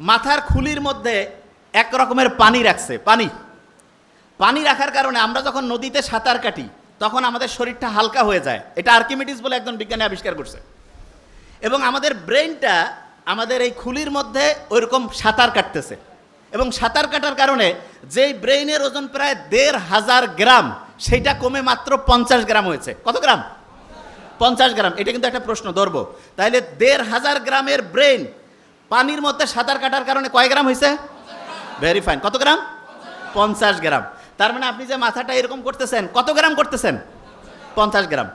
মাথার খুলির মধ্যে এক রকমের পানি রাখছে, পানি। পানি রাখার কারণে আমরা যখন নদীতে সাঁতার কাটি, তখন আমাদের শরীরটা হালকা হয়ে যায়। এটা আর্কিমিডিস বলে একজন বিজ্ঞানী আবিষ্কার করছে। এবং আমাদের ব্রেনটা আমাদের এই খুলির মধ্যে ওইরকম সাঁতার কাটতেছে। এবং সাঁতার কাটার কারণে যেই ব্রেইনের ওজন প্রায় দেড় হাজার গ্রাম, সেইটা কমে মাত্র পঞ্চাশ গ্রাম হয়েছে। কত গ্রাম? পঞ্চাশ গ্রাম। এটা কিন্তু একটা প্রশ্ন, ধরবো। তাহলে দেড় হাজার গ্রামের ব্রেন পানির মধ্যে সাঁতার কাটার কারণে কয় গ্রাম হয়েছে ভেরি ফাইন কত গ্রাম? পঞ্চাশ গ্রাম। তার মানে আপনি যে মাথাটা এরকম করতেছেন, কত গ্রাম করতেছেন? পঞ্চাশ গ্রাম।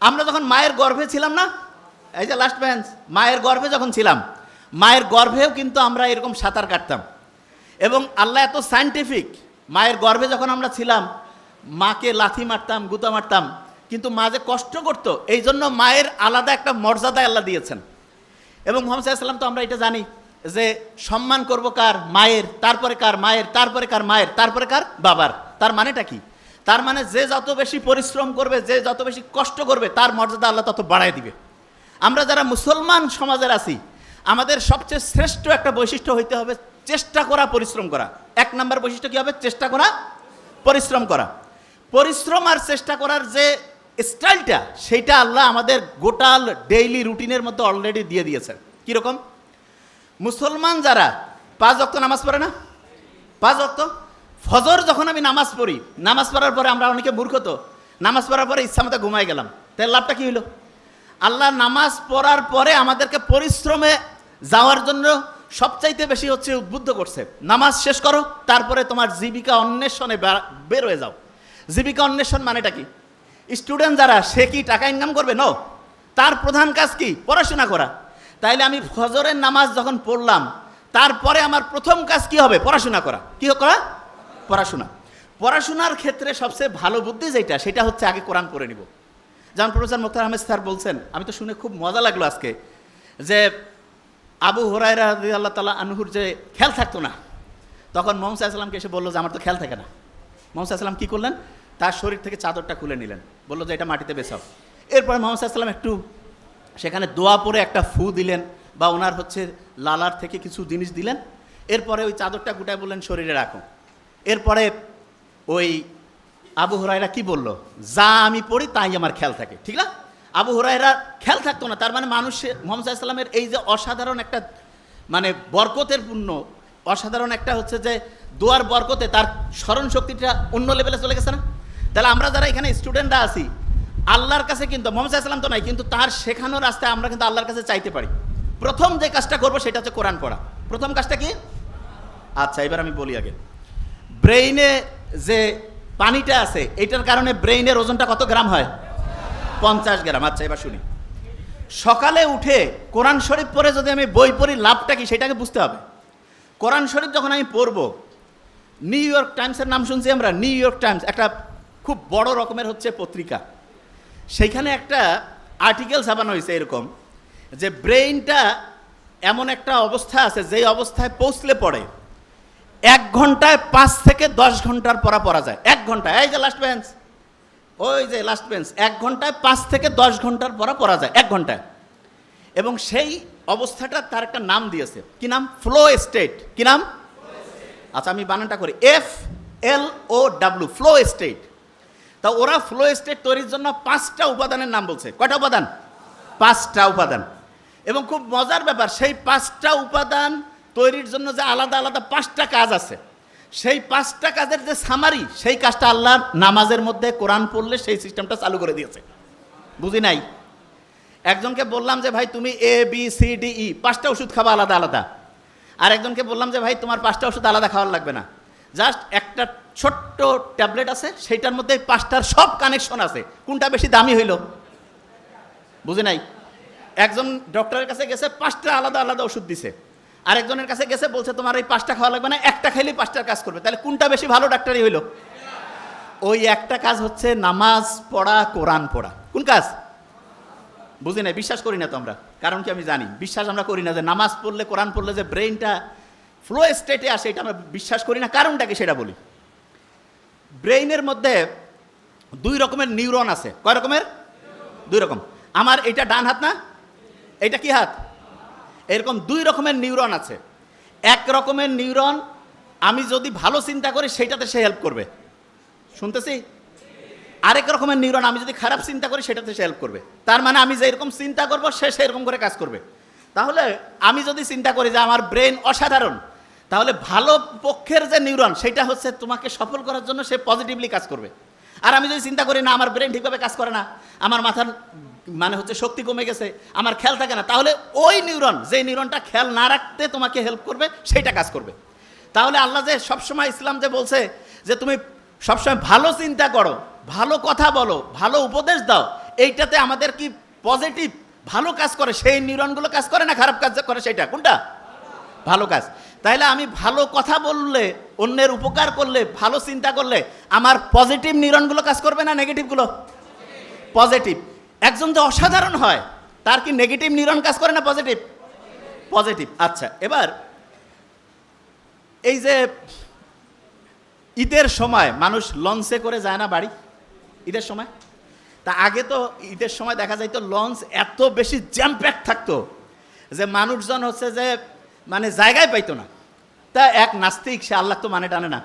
আমরা যখন মায়ের গর্ভে ছিলাম না, এই যে লাস্ট বেঞ্চ মায়ের গর্ভে যখন ছিলাম, মায়ের গর্ভেও কিন্তু আমরা এরকম সাঁতার কাটতাম। এবং আল্লাহ এত সায়েন্টিফিক মায়ের গর্ভে যখন আমরা ছিলাম, মাকে লাথি মারতাম, গুতা মারতাম, কিন্তু মা যে কষ্ট করতো, এই জন্য মায়ের আলাদা একটা মর্যাদা আল্লাহ দিয়েছেন। এবং মোহাম্মদ সাল্লাম তো আমরা এটা জানি যে সম্মান করব কার মায়ের, তারপরে কার মায়ের, তারপরে কার মায়ের, তারপরে কার বাবার। তার মানেটা কি? তার মানে যে যত বেশি পরিশ্রম করবে, যে যত বেশি কষ্ট করবে, তার মর্যাদা আল্লাহ তত বাড়ায় দিবে। আমরা যারা মুসলমান সমাজের আছি, আমাদের সবচেয়ে শ্রেষ্ঠ একটা বৈশিষ্ট্য হইতে হবে চেষ্টা করা, পরিশ্রম করা। এক নম্বর বৈশিষ্ট্য কী হবে? চেষ্টা করা, পরিশ্রম করা। পরিশ্রম আর চেষ্টা করার যে স্টাইলটা সেইটা আল্লাহ আমাদের গোটাল ডেইলি রুটিনের মধ্যে অলরেডি দিয়ে দিয়েছেন। কীরকম? মুসলমান যারা, পাঁচ অক্ত নামাজ পড়ে না? পাঁচ অক্ত ফজর যখন আমি নামাজ পড়ি, নামাজ পড়ার পরে আমরা অনেকে মূর্খ তো, নামাজ পড়ার পরে ইচ্ছা মতো ঘুমাই গেলাম। তাই লাভটা কী হলো? আল্লাহ নামাজ পড়ার পরে আমাদেরকে পরিশ্রমে যাওয়ার জন্য সবচাইতে বেশি হচ্ছে উদ্বুদ্ধ করছে। নামাজ শেষ করো, তারপরে তোমার জীবিকা অন্বেষণে বের হয়ে যাও। জীবিকা অন্বেষণ মানেটা কি? স্টুডেন্ট যারা, সে কি টাকা ইনকাম করবে? নো তার প্রধান কাজ কি? পড়াশোনা করা। তাইলে আমি ফজরের নামাজ যখন পড়লাম, তারপরে আমার প্রথম কাজ কি হবে? পড়াশোনা করা। কি করা? পড়াশোনা। পড়াশোনার ক্ষেত্রে সবচেয়ে ভালো বুদ্ধি যেটা, সেটা হচ্ছে আগে কোরআন করে নিব। যেমন প্রফেসর মুখতার আহমেদ স্যার বলছেন, আমি তো শুনে খুব মজা লাগল আজকে, যে আবু হরাইরা আল্লাহ তালা আনহুর যে খেয়াল থাকতো না। তখন মোহাম্মদ সাল্লামকে এসে বলল যে, আমার তো খেয়াল থাকে না। মোহাম্মদ সাল্লাম কী করলেন? তার শরীর থেকে চাদরটা খুলে নিলেন। বলল যে, এটা মাটিতে বেছাও। এরপরে মোহাম্মদ সাল্লাম একটু সেখানে দোয়া পরে একটা ফু দিলেন বা ওনার হচ্ছে লালার থেকে কিছু জিনিস দিলেন। এরপরে ওই চাদরটা গুটায় বললেন, শরীরে রাখো। এরপরে ওই আবু হরাইরা কি বলল? যা আমি পড়ি তাই আমার খেয়াল থাকে। ঠিক না? আবু হরাইরা খেয়াল থাকতো না, তার মানে মানুষের মোহাম্মদ সাল্লামের এই যে অসাধারণ একটা মানে বরকতের পূর্ণ, অসাধারণ একটা হচ্ছে যে দোয়ার বরকতে তার স্মরণ শক্তিটা অন্য লেভেলে চলে গেছে না? তাহলে আমরা যারা এখানে স্টুডেন্টরা আছি, আল্লাহর কাছে কিন্তু, মোহাম্মদ সাল্লাম তো নাই, কিন্তু তার শেখানোর রাস্তায় আমরা কিন্তু আল্লাহর কাছে চাইতে পারি। প্রথম যে কাজটা করব সেটা হচ্ছে কোরআন পড়া। প্রথম কাজটা কি? আচ্ছা এবার আমি বলি আগে। ব্রেইনে যে পানিটা আছে, এটার কারণে ব্রেইনের ওজনটা কত গ্রাম হয়? পঞ্চাশ গ্রাম। আচ্ছা এবার শুনি। সকালে উঠে কোরআন শরীফ পড়ে যদি আমি বই পড়ি, লাভটা কি সেটাকে বুঝতে হবে। কোরআন শরীফ যখন আমি পড়ব, নিউ ইয়র্ক টাইমসের নাম শুনছি আমরা, নিউ ইয়র্ক টাইমস, একটা খুব বড় রকমের হচ্ছে পত্রিকা। সেইখানে একটা আর্টিকেল ছাপানো হয়েছে এরকম যে ব্রেইনটা এমন একটা অবস্থা আছে, যেই অবস্থায় পৌঁছলে পড়ে এক ঘন্টায় পাঁচ থেকে দশ ঘণ্টার পড়া পড়া যায়। এক ঘণ্টা এই যে লাস্ট বেঞ্চ ওই যে লাস্ট বেঞ্চ এক ঘন্টায় পাঁচ থেকে দশ ঘণ্টার পড়া পড়া যায়, এক ঘন্টায়। এবং সেই অবস্থাটা তার একটা নাম দিয়েছে। কি নাম? ফ্লো স্টেট কি নাম? আচ্ছা আমি বানানটা করি। F L O W flow state তা ওরা ফ্লো স্টেট তৈরির জন্য পাঁচটা উপাদানের নাম বলছে। কয়টা উপাদান? পাঁচটা উপাদান। এবং খুব মজার ব্যাপার, সেই পাঁচটা উপাদান তৈরির জন্য যে আলাদা আলাদা পাঁচটা কাজ আছে, সেই পাঁচটা কাজের যে সামারি সেই কাজটা আল্লাহ নামাজের মধ্যে কোরআন পড়লে সেই সিস্টেমটা চালু করে দিয়েছে। বুঝি নাই? একজনকে বললাম যে, ভাই, তুমি A B C D E পাঁচটা ওষুধ খাবা আলাদা আলাদা। আর একজনকে বললাম যে, ভাই, তোমার পাঁচটা ওষুধ আলাদা খাওয়ার লাগবে না। জাস্ট একটা ছোট্ট ট্যাবলেট আছে, সেইটার মধ্যে পাঁচটার সব কানেকশন আছে। কোনটা বেশি দামি হইল? বুঝে নাই? একজন ডক্টরের কাছে গেছে, পাঁচটা আলাদা আলাদা ওষুধ দিছে। আরেকজনের কাছে গেছে, বলছে, তোমার এই পাঁচটা খাওয়া লাগবে না, একটা খাইলেই পাঁচটার কাজ করবে। তাহলে কোনটা বেশি ভালো ডাক্তারই হইল? ওই একটা কাজ হচ্ছে নামাজ পড়া, কোরআন পড়া। কোন কাজ? বুঝি না বিশ্বাস করি না তো আমরা। কারণ কি আমি জানি? বিশ্বাস আমরা করি না যে নামাজ পড়লে, কোরআন পড়লে যে ব্রেনটা ফ্লো স্টেটে আসে, এটা আমরা বিশ্বাস করি না, কারণটাকে সেটা বলি। ব্রেইনের মধ্যে দুই রকমের নিউরন আছে। কয় রকমের? দুই রকম। আমার এটা ডান হাত না? এটা কি হাত? এরকম দুই রকমের নিউরন আছে। এক রকমের নিউরন আমি যদি ভালো চিন্তা করি, সেটাতে সে হেল্প করবে। শুনতেছি? আরেক রকমের নিউরন আমি যদি খারাপ চিন্তা করি, সেটাতে সে হেল্প করবে। তার মানে আমি যে এরকম চিন্তা করব, সে সেরকম করে কাজ করবে। তাহলে আমি যদি চিন্তা করি যে আমার ব্রেন অসাধারণ, তাহলে ভালো পক্ষের যে নিউরন সেটা হচ্ছে তোমাকে সফল করার জন্য সে পজিটিভলি কাজ করবে। আর আমি যদি চিন্তা করি না, আমার ব্রেন ঠিকভাবে কাজ করে না, আমার মাথার মানে হচ্ছে শক্তি কমে গেছে, আমার খেয়াল থাকে না, তাহলে ওই নিউরন যে নিউরনটা খেয়াল না রাখতে তোমাকে হেল্প করবে সেইটা কাজ করবে। তাহলে আল্লাহ যে সবসময় ইসলাম যে বলছে যে তুমি সবসময় ভালো চিন্তা করো, ভালো কথা বলো, ভালো উপদেশ দাও, এইটাতে আমাদের কি পজিটিভ ভালো কাজ করে, সেই নিউরনগুলো কাজ করে না খারাপ কাজ করে সেটা কোনটা? ভালো কাজ। তাইলে আমি ভালো কথা বললে, অন্যের উপকার করলে, ভালো চিন্তা করলে, আমার পজিটিভ নিউরনগুলো কাজ করবে না নেগেটিভগুলো? পজিটিভ। একজন যে অসাধারণ হয়, তার কি নেগেটিভ নিউরন কাজ করে না পজিটিভ? পজিটিভ। আচ্ছা এবার এই যে ঈদের সময় মানুষ লঞ্চে করে যায় না বাড়ি? ঈদের সময়? তা আগে তো ঈদের সময় দেখা যাইতো লঞ্চ এত বেশি জ্যাম প্যাক থাকতো যে মানুষজন হচ্ছে যে মানে জায়গায় পাইতো না। তা এক নাস্তিক, সে আল্লাহ তো মানে টানে না।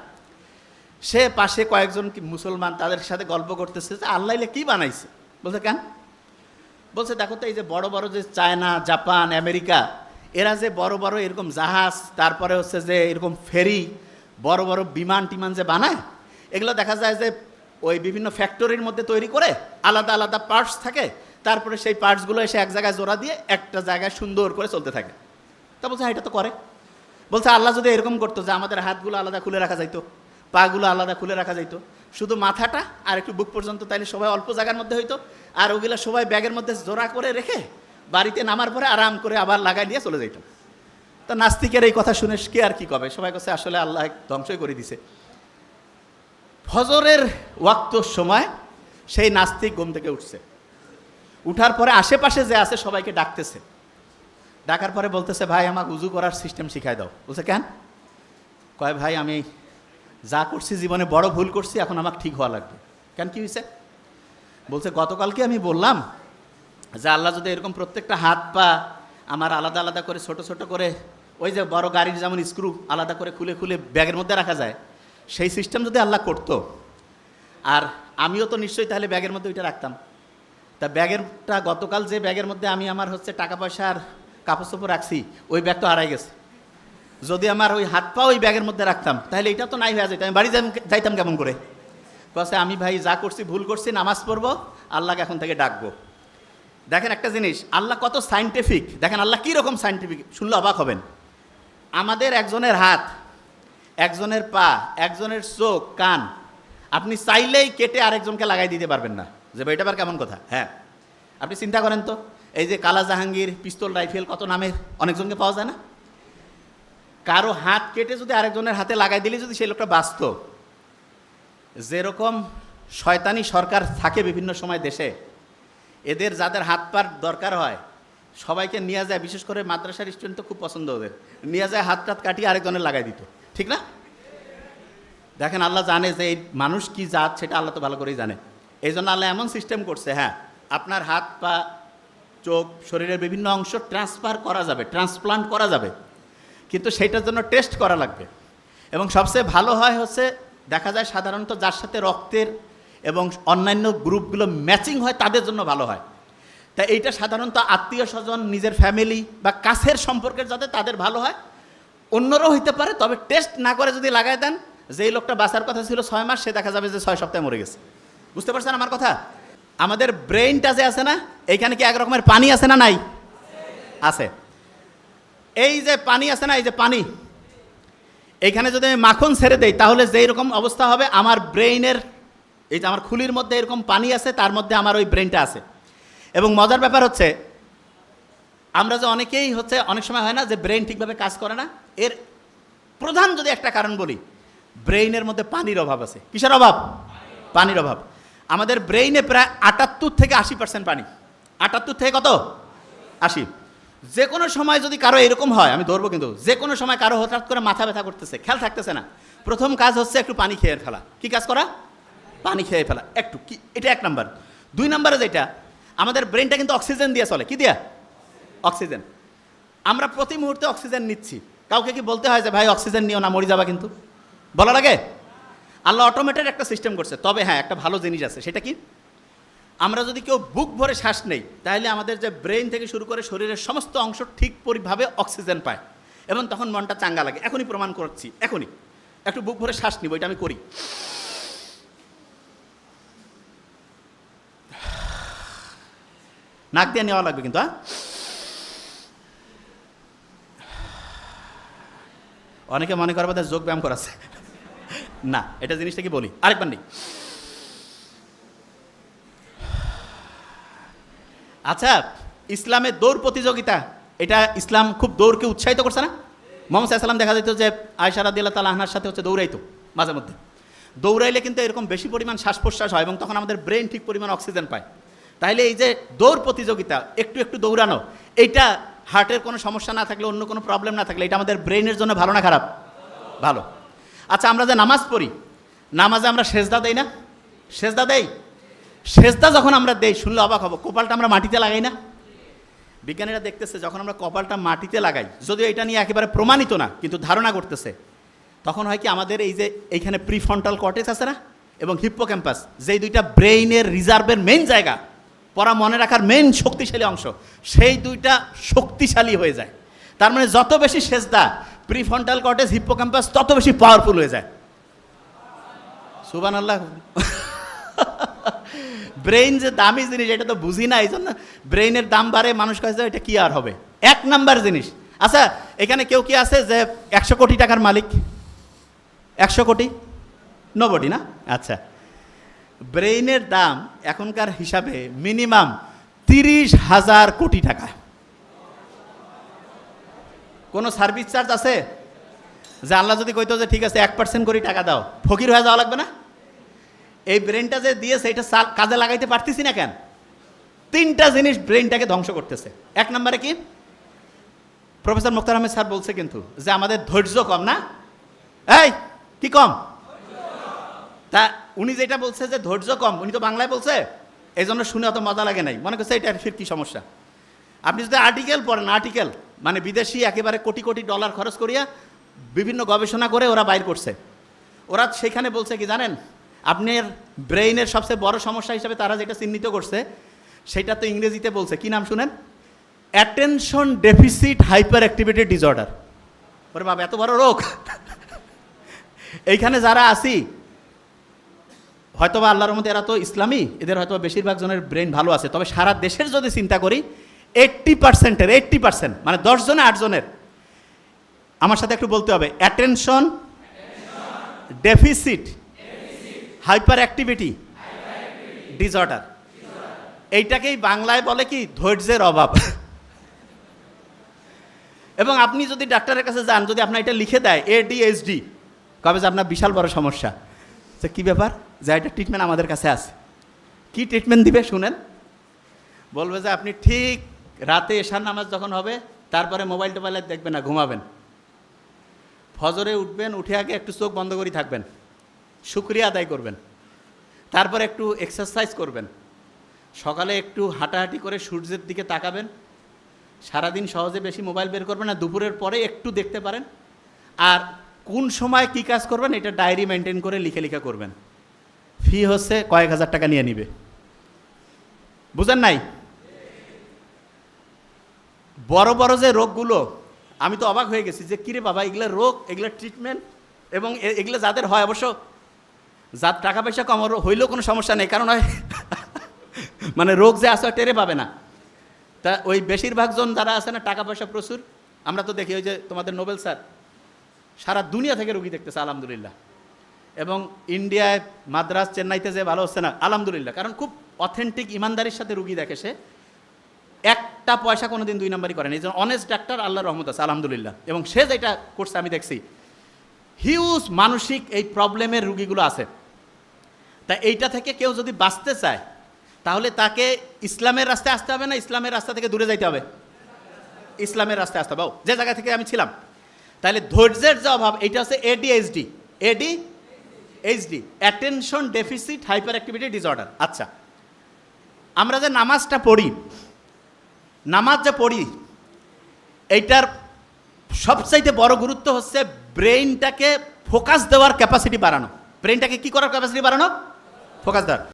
সে পাশে কয়েকজন কি মুসলমান তাদের সাথে গল্প করতেছে যে আল্লাহ কি বানাইছে? বলছে, কেন? বলছে, দেখো তো এই যে বড় বড় যে চায়না, জাপান, আমেরিকা, এরা যে বড় বড় এরকম জাহাজ, তারপরে হচ্ছে যে এরকম ফেরি, বড় বড় বিমান টিমান যে বানায়, এগুলো দেখা যায় যে ওই বিভিন্ন ফ্যাক্টরির মধ্যে তৈরি করে আলাদা আলাদা পার্টস থাকে তারপরে সেই পার্টসগুলো এসে এক জায়গায় জোড়া দিয়ে একটা জায়গায় সুন্দর করে চলতে থাকে। তা বলছে হ্যাঁ, এটা তো করে। বলছে আল্লাহ যদি এরকম করতো যে আমাদের হাতগুলো আলাদা খুলে রাখা যাইতো পাগুলো আলাদা খুলে রাখা যাইতো শুধু মাথাটা আর একটু বুক পর্যন্ত তাইলে সবাই অল্প জায়গার মধ্যে হইতো আর ওগুলো সবাই ব্যাগের মধ্যে জোড়া করে রেখে বাড়িতে নামার পরে আরাম করে আবার লাগাই দিয়ে চলে যাইতো। তা নাস্তিকের এই কথা শুনে কে আর কি কবে? সবাই কাছে আসলে আল্লাহ ধ্বংসই করে দিছে। ফজরের ওয়াক্তর সময় সেই নাস্তিক ঘুম থেকে উঠছে। উঠার পরে আশেপাশে যে আছে সবাইকে ডাকতেছে। ডাকার পরে বলতেছে, ভাই, আমাকে উজু করার সিস্টেম শিখাই দাও। বলছে, কেন? কয়, ভাই, আমি যা করছি জীবনে বড় ভুল করছি, এখন আমাকে ঠিক হওয়া লাগবে। কেন, কি হয়েছে? বলছে, গতকালকে আমি বললাম যে আল্লাহ যদি এরকম প্রত্যেকটা হাত পা আমার আলাদা আলাদা করে, ছোট ছোট করে, ওই যে বড় গাড়ির যেমন স্ক্রু আলাদা করে খুলে খুলে ব্যাগের মধ্যে রাখা যায় সেই সিস্টেম যদি আল্লাহ করতো, আর আমিও তো নিশ্চয়ই তাহলে ব্যাগের মধ্যে ওইটা রাখতাম। তা ব্যাগেরটা গতকাল যে ব্যাগের মধ্যে আমি আমার হচ্ছে টাকা পয়সা আর কাপড় চোপড় রাখছি, ওই ব্যাগ তো হারাই গেছে। যদি আমার ওই হাত পা ওই ব্যাগের মধ্যে রাখতাম, তাহলে এটা তো নাই হয়ে যেত। আমি বাড়ি যাইতাম- কেমন করে? কাছে আমি ভাই যা করছি, ভুল করছি, নামাজ পড়ব, আল্লাহকে এখন থেকে ডাকবো। দেখেন একটা জিনিস, আল্লাহ কত সাইন্টিফিক দেখেন আল্লাহ কী রকম সাইন্টিফিক শুনলে অবাক হবেন। আমাদের একজনের হাত একজনের পা একজনের চোখ কান আপনি চাইলেই কেটে আরেকজনকে লাগাই দিতে পারবেন না। যে ভাই, এটা কেমন কথা? হ্যাঁ। আপনি চিন্তা করেন তো এই যে কালা জাহাঙ্গীর পিস্তল রাইফেল কত নামের অনেকজনকে পাওয়া যায় না? কারও হাত কেটে যদি আরেকজনের হাতে লাগাই দিলে যদি সেই লোকটা বাঁচত যেরকম শয়তানি সরকার থাকে বিভিন্ন সময় দেশে এদের যাদের হাত পার দরকার হয় সবাইকে নিয়ে যায় বিশেষ করে মাদ্রাসার স্টুডেন্ট তো খুব পছন্দ ওদের নিয়ে যায় হাত টাত কাটিয়ে আরেকজনের লাগাই দিত। ঠিক না? দেখেন আল্লাহ জানে যে এই মানুষ কি জাত, সেটা আল্লাহ তো ভালো করেই জানে। এই জন্য আল্লাহ এমন সিস্টেম করছে হ্যাঁ আপনার হাত পা, চোখ, শরীরের বিভিন্ন অংশ ট্রান্সফার করা যাবে ট্রান্সপ্লান্ট করা যাবে। কিন্তু সেইটার জন্য টেস্ট করা লাগবে। এবং সবচেয়ে ভালো হয় হচ্ছে, দেখা যায় সাধারণত যার সাথে রক্তের এবং অন্যান্য গ্রুপগুলো ম্যাচিং হয়, তাদের জন্য ভালো হয়। তা এইটা সাধারণত আত্মীয় স্বজন, নিজের ফ্যামিলি বা কাছের সম্পর্কের যাতে তাদের ভালো হয় অন্যরাও হইতে পারে, তবে টেস্ট না করে যদি লাগাই দেন, যেই লোকটা বাঁচার কথা ছিল ছয় মাস, সে দেখা যাবে যে ছয় সপ্তাহে মরে গেছে। বুঝতে পারছেন আমার কথা? আমাদের ব্রেইনটা যে আছে না, এইখানে কি এক রকমের পানি আছে না নাই? আছে। এই যে পানি আছে না, এই যে পানি, এইখানে যদি আমি মাখন ছেড়ে দেই, তাহলে যেই রকম অবস্থা হবে, আমার ব্রেইনের, এই যে আমার খুলির মধ্যে এরকম পানি আছে, তার মধ্যে আমার ওই ব্রেনটা আছে। এবং মজার ব্যাপার হচ্ছে, আমরা যে অনেকেই হচ্ছে, অনেক সময় হয় না যে ব্রেন ঠিকভাবে কাজ করে না এর প্রধান যদি একটা কারণ বলি, ব্রেইনের মধ্যে পানির অভাব আছে। কিসের অভাব? পানির অভাব। আমাদের ব্রেইনে প্রায় আটাত্তর থেকে আশি পার্সেন্ট পানি। আটাত্তর থেকে কত? আশি। যে কোনো সময় যদি কারও এরকম হয়, আমি ধরবো কিন্তু যে কোনো সময় কারও হঠাৎ করে মাথা ব্যথা করতেছে, খেয়াল থাকতেছে না, প্রথম কাজ হচ্ছে একটু পানি খেয়ে ফেলা। কি কাজ করা? পানি খেয়ে ফেলা। একটু, কি, এটা এক নাম্বার। দুই নাম্বারে যেটা, আমাদের ব্রেনটা কিন্তু অক্সিজেন দিয়ে চলে। কি দিয়া? অক্সিজেন। আমরা প্রতি মুহূর্তে অক্সিজেন নিচ্ছি। কাউকে কি বলতে হয় যে, ভাই, অক্সিজেন নিও না, মরে যাবা কিন্তু? বলা লাগে আল্লাহ অটোমেটেড একটা সিস্টেম করছে। তবে হ্যাঁ একটা ভালো জিনিস আছে। সেটা কি? আমরা যদি কেউ বুক ভরে শ্বাস নেই, তাহলে আমাদের যে ব্রেন থেকে শুরু করে শরীরের সমস্ত অংশ ঠিক পরিভাবে অক্সিজেন পায়। এবং তখন মনটা চাঙ্গা লাগে। এখনই প্রমাণ করছি, এখনই। একটু বুক ভরে শ্বাস নিব, এটা আমি করি। নাক দিয়ে নেওয়া লাগবে কিন্তু হ্যাঁ অনেকে মনে করে বোধহয় যোগ ব্যায়াম করাছে না, এটা জিনিসটা কি বলি? আরেকবার নেই। আচ্ছা ইসলামের দৌড় প্রতিযোগিতা, এটা ইসলাম খুব দৌড়কে উৎসাহিত করছে না? মোহাম্মদ সাল্লাম দেখা যেত যে আয়সারা দিল্লা আহনার সাথে হচ্ছে দৌড়াইতো, মাঝে মধ্যে। দৌড়াইলে কিন্তু এরকম বেশি পরিমাণ শ্বাস প্রশ্বাস হয় এবং তখন আমাদের ব্রেন ঠিক পরিমাণ অক্সিজেন পায়। তাহলে এই যে দৌড় প্রতিযোগিতা, একটু একটু দৌড়ানো, এইটা হার্টের কোনো সমস্যা না থাকলে, অন্য কোনো প্রবলেম না থাকলে, এটা আমাদের ব্রেনের জন্য ভালো না খারাপ? ভালো। আচ্ছা আমরা যে নামাজ পড়ি, নামাজে আমরা সেজদা দেই না? সেজদা দেই? সেজদা যখন আমরা দেই, শুনলে অবাক হব, কপালটা আমরা মাটিতে লাগাই না? বিজ্ঞানীরা দেখতেছে, যখন আমরা কপালটা মাটিতে লাগাই, যদিও এটা নিয়ে একেবারে প্রমাণিত না, কিন্তু ধারণা করতেছে, তখন হয় কি আমাদের এই যে এইখানে প্রিফ্রন্টাল কটেজ আছে না? এবং হিপ্পো ক্যাম্পাস যেই দুইটা ব্রেইনের রিজার্ভের মেইন জায়গা পড়া মনে রাখার মেন শক্তিশালী অংশ, সেই দুইটা শক্তিশালী হয়ে যায়। তার মানে যত বেশি সেজদা প্রিফ্রন্টাল কর্টেক্স হিপ্পোক্যাম্পাস তত বেশি পাওয়ারফুল হয়ে যায়। সুবান আল্লাহ ব্রেইন যে দামি জিনিস, এটা তো বুঝি না এই জন্য ব্রেইনের দাম বাড়ে, মানুষ কাছে এটা কি আর হবে? এক নাম্বার জিনিস। আচ্ছা এখানে কেউ কি আছে যে একশো কোটি টাকার মালিক? একশো কোটি? নবটি না? আচ্ছা। ব্রেইনের দাম এখনকার হিসাবে মিনিমাম তিরিশ হাজার কোটি টাকা। কোনো সার্ভিস চার্জ আছে? যে আল্লাহ যদি কইতো যে ঠিক আছে, এক পার্সেন্ট করে টাকা দাও, ফকির হয়ে যাওয়া লাগবে না? এই ব্রেনটা যে দিয়েছে, এটা কাজে লাগাইতে পারতেছি না কেন? তিনটা জিনিস ব্রেনটাকে ধ্বংস করতেছে। এক নম্বরে কি? প্রফেসর মুক্তার আহমেদ স্যার বলছে কিন্তু যে আমাদের ধৈর্য কম না? এই, কি কম? তা উনি যেটা বলছে যে ধৈর্য কম, উনি তো বাংলায় বলছে এই জন্য শুনে অত মজা লাগে নাই। মনে করছে এটা ফির কি সমস্যা। আপনি যদি আর্টিকেল পড়েন আর্টিকেল মানে বিদেশি একেবারে কোটি কোটি ডলার খরচ করিয়া বিভিন্ন গবেষণা করে ওরা বাইর করছে। ওরা সেখানে বলছে কি জানেন, আপনার ব্রেইনের সবচেয়ে বড় সমস্যা হিসেবে তারা যেটা চিহ্নিত করছে, সেটা তো ইংরেজিতে বলছে। কি নাম শুনেন? Attention deficit hyperactivity disorder ওরে বাবা, এত বড় রোগ। এইখানে যারা আছি হয়তোবা আল্লাহর মধ্যে এরা তো ইসলামী, এদের হয়তো বেশিরভাগ জনের ব্রেন ভালো আছে। তবে সারা দেশের যদি চিন্তা করি এইট্টি পার্সেন্টের এইট্টি পার্সেন্ট মানে দশ জনে আট আমার সাথে একটু বলতে হবে attention deficit hyperactivity disorder এইটাকেই বাংলায় বলে কি, ধৈর্যের অভাব। এবং আপনি যদি ডাক্তারের কাছে যান, যদি আপনার এটা লিখে দেয় এডিএইচডি কবে যে আপনার বিশাল বড় সমস্যা। তো কী ব্যাপার? যে এটা ট্রিটমেন্ট আমাদের কাছে আছে। কি ট্রিটমেন্ট দিবে শুনেন? বলবে যে আপনি ঠিক রাতে এশার নামাজ যখন হবে, তারপরে মোবাইল টোবাইল দেখবেন না, ঘুমাবেন। ফজরে উঠবেন, উঠে আগে একটু চোখ বন্ধ করে থাকবেন। শুক্রিয়া আদায় করবেন। তারপর একটু এক্সারসাইজ করবেন। সকালে একটু হাঁটাহাঁটি করে সূর্যের দিকে তাকাবেন। সারাদিন সহজে বেশি মোবাইল বের করবেন না, দুপুরের পরে একটু দেখতে পারেন। আর কোন সময় কি কাজ করবেন, এটা ডায়েরি মেনটেন করে লিখে লিখে করবেন। ফি হচ্ছে কয়েক হাজার টাকা নিয়ে নিবে। বুঝেন নাই? বড় বড় যে রোগগুলো, আমি তো অবাক হয়ে গেছি যে কিরে বাবা, এগুলো রোগ, এগুলো ট্রিটমেন্ট এবং এগুলো যাদের হয় অবশ্য, যার টাকা পয়সা কম হইলেও কোনো সমস্যা নেই, কারণ হয় মানে রোগ যে আসে টেরে পাবে না। তা ওই বেশিরভাগ জন যারা আছে না টাকা পয়সা প্রচুর। আমরা তো দেখি ওই যে তোমাদের নোবেল স্যার, সারা দুনিয়া থেকে রুগী দেখতেছে, আলহামদুলিল্লাহ। এবং ইন্ডিয়ায় মাদ্রাস চেন্নাইতে যে ভালো হচ্ছে না, আলহামদুলিল্লাহ। কারণ খুব অথেন্টিক ইমানদারির সাথে রুগী দেখে সে একটা পয়সা কোনো দিন দুই নাম্বারই করেন। এই জন্য অনেস্ট ডাক্তার আল্লাহ রহমত আছে, আলহামদুলিল্লাহ। এবং সে যেটা করছে, আমি দেখছি হিউজ মানসিক এই প্রবলেমের রুগীগুলো আছে। তা এইটা থেকে কেউ যদি বাঁচতে চায়, তাহলে তাকে ইসলামের রাস্তায় আসতে হবে না, ইসলামের রাস্তা থেকে দূরে যাইতে হবে? ইসলামের রাস্তায় আসতে হবে। যে জায়গা থেকে আমি ছিলাম। তাহলে ধৈর্যের যে অভাব এটা হচ্ছে ADHD AD HD attention deficit hyperactivity disorder আচ্ছা আমরা যে নামাজটা পড়ি, নামাজ যে পড়ি, এইটার সবচাইতে বড় গুরুত্ব হচ্ছে ব্রেইনটাকে ফোকাস দেওয়ার ক্যাপাসিটি বাড়ানো। ব্রেইনটাকে কি করার ক্যাপাসিটি বাড়ানো? ফোকাস দেওয়ার।